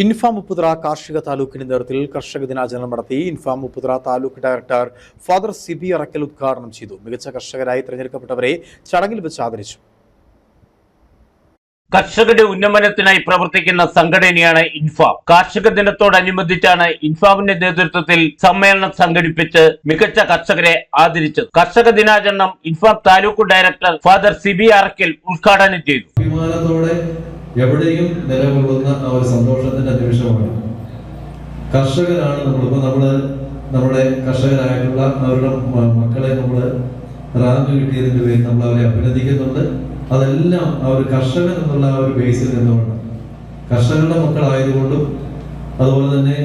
ഇൻഫാം ഉപ്പുതറ കാർഷിക താലൂക്കിന്റെ നേതൃത്വത്തിൽ കർഷക ദിനാചരണം നടത്തി INFAM Upputhara taluk director father Siby Arackal ഉദ്ഘാടനം ചെയ്തു. മികച്ച കർഷകരായി തിരഞ്ഞെടുക്കപ്പെട്ടവരെ ചടങ്ങിൽ വെച്ച് ആദരിച്ചു. കർഷകരുടെ ഉന്നമനത്തിനായി പ്രവർത്തിക്കുന്ന സംഘടനയാണ് ഇൻഫാം. കാർഷിക ദിനത്തോടനുബന്ധിച്ചാണ് ഇൻഫാമിന്റെ നേതൃത്വത്തിൽ സമ്മേളനം സംഘടിപ്പിച്ച് മികച്ച കർഷകരെ ആദരിച്ചത്. കർഷക ദിനാചരണം INFAM taluk director father Siby Arackal ഉദ്ഘാടനം ചെയ്തു. എവിടെയും നിലകൊള്ളുന്ന ആ ഒരു സന്തോഷത്തിന്റെ നിമിഷമാണ്. കർഷകരാണ് നമ്മളിപ്പോ നമ്മൾ നമ്മുടെ കർഷകരായിട്ടുള്ള അവരുടെ മക്കളെ നമ്മൾ റാങ്ക് കിട്ടിയതിന്റെ പേരിൽ നമ്മൾ അവരെ അഭിനന്ദിക്കുന്നുണ്ട്. അതെല്ലാം ആ ഒരു കർഷകൻ എന്നുള്ള ആ ഒരു ബേസിൽ നിന്നുകൊണ്ട് കർഷകരുടെ മക്കളായതുകൊണ്ടും അതുപോലെ തന്നെ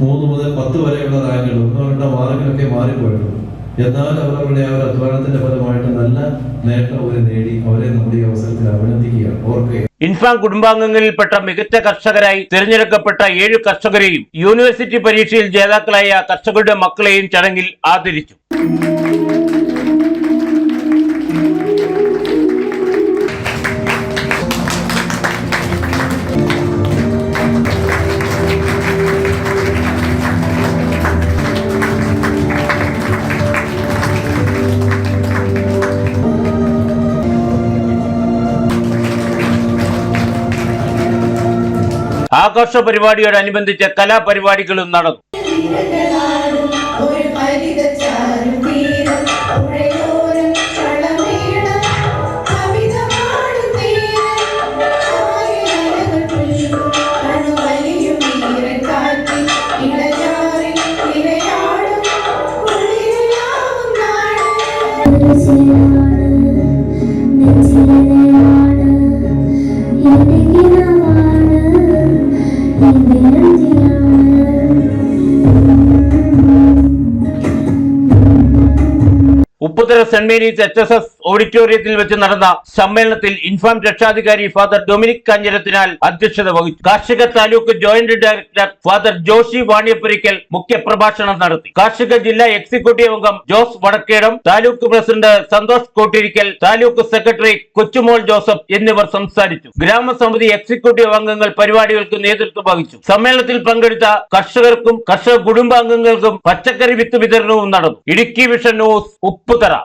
മൂന്ന് മുതൽ പത്ത് വരെയുള്ള റാങ്കുകൾ ഒന്നോ രണ്ടോ മാർക്കിലൊക്കെ മാറിപ്പോയിട്ടുള്ളൂ എന്നാൽ അവരവരുടെ ആ ഒരു അധ്വാനത്തിന്റെ ഫലമായിട്ട് നല്ല നേട്ടം അവർ നേടി അവരെ നമ്മുടെ ഈ അവസരത്തിൽ അഭിനന്ദിക്കുകയാണ് ഇൻഫാം കുടുംബാംഗങ്ങളിൽപ്പെട്ട മികച്ച കർഷകരായി തിരഞ്ഞെടുക്കപ്പെട്ട ഏഴ് കർഷകരെയും യൂണിവേഴ്സിറ്റി പരീക്ഷയിൽ ജേതാക്കളായ കർഷകരുടെ മക്കളെയും ചടങ്ങിൽ ആദരിച്ചു. ആഘോഷ പരിപാടിയോടനുബന്ധിച്ച് കലാപരിപാടികളും നടന്നു. ഒരു ഹരിതചാരു Upputhara saint Mary's H S S ഓഡിറ്റോറിയത്തിൽ വെച്ച് നടന്ന സമ്മേളനത്തിൽ ഇൻഫാം രക്ഷാധികാരി ഫാദർ ഡൊമിനിക് കാഞ്ഞിരത്തിനാൽ അധ്യക്ഷത വഹിച്ചു. കാർഷിക taluk joint director father Joshi Vaniyapurackal മുഖ്യപ്രഭാഷണം നടത്തി. കാർഷിക ജില്ലാ എക്സിക്യൂട്ടീവ് അംഗം Jose Vadakkedam taluk president Santhosh Kottirickal taluk secretary Kochumol Joseph എന്നിവർ സംസാരിച്ചു. ഗ്രാമസമിതി എക്സിക്യൂട്ടീവ് അംഗങ്ങൾ പരിപാടികൾക്ക് നേതൃത്വം വഹിച്ചു. സമ്മേളനത്തിൽ പങ്കെടുത്ത കർഷകർക്കും കർഷക കുടുംബാംഗങ്ങൾക്കും പച്ചക്കറി വിത്ത് വിതരണവും നടന്നു. ഇടുക്കി വിഷൻ ന്യൂസ് তারা